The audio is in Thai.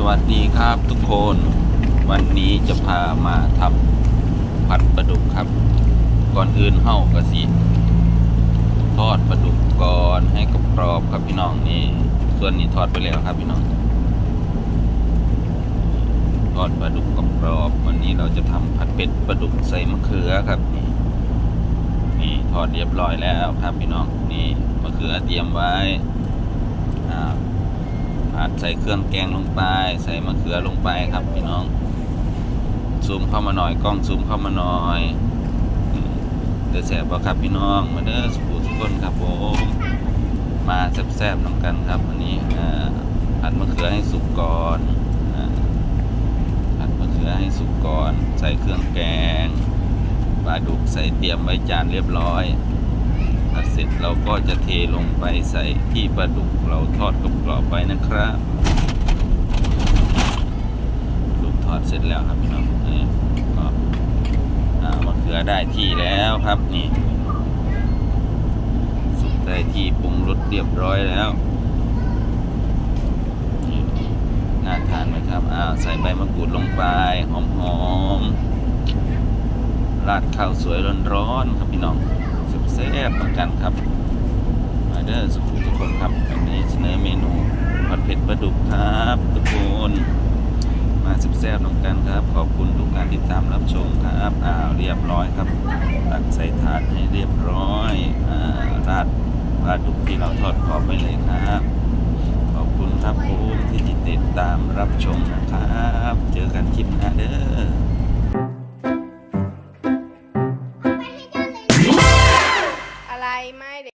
สวัสดีครับทุกคน วันนี้จะพามาทำผัดปลาดุกครับ ก่อนอื่นเห่ากระสิทอดปลาดุกก่อนให้กรอบครับพี่น้องนี่ ส่วนนี้ทอดไปแล้วครับพี่น้อง ทอดปลาดุกกรอบวันนี้เราจะทำผัดเป็ดปลาดุกใส่มะเขือครับนี่นี่ทอดเรียบร้อยแล้วครับพี่น้องนี่มะเขือเตรียมไว้อ่า ใส่เครื่องแกงลงไป ใส่มะเขือลงไปครับพี่น้อง ซูมเข้ามาหน่อยกล้องซูมเข้ามาหน่อยเดือแสบครับพี่น้องมาเด้อสุขุทุกคนครับผมมาแซ่บๆน้ำกันครับวันนี้อ่าผัดมะเขือให้สุกก่อนอ่าผัดมะเขือให้สุกก่อน ใส่เครื่องแกงปลาดุกใส่เตรียมไว้จานเรียบร้อย เราก็จะเทลงไปใส่ที่ปลาดุกเราทอดกรอบๆไปนะครับลาดุกทอดเสร็จแล้วครับพี่น้องนี่ก็มะเขือได้ที่แล้วครับนี่สุกได้ที่ปรุงรสเรียบร้อยแล้วน่าทานไหมครับอ้าวใส่ใบมะกรูดลงไปหอมๆราดข้าวสวยร้อนๆครับพี่น้อง บเหมือนกันครับมาเดอร์สุขุทุกคนครับวันนี้เสนอเมนูผัดเผ็ดปลาดุกครับทุกคนมาแซ่บๆเหมือนกันครับ ขอบคุณทุกการติดตามรับชมครับอ้าวเรียบร้อยครับตักใส่ถาดให้เรียบร้อยอ่าราดปลาดุกที่เราทอดกรอบไปเลยครับ ขอบคุณครับผมที่ติดตามรับชมนะครับ เจอกันคลิปหน้าเด้อ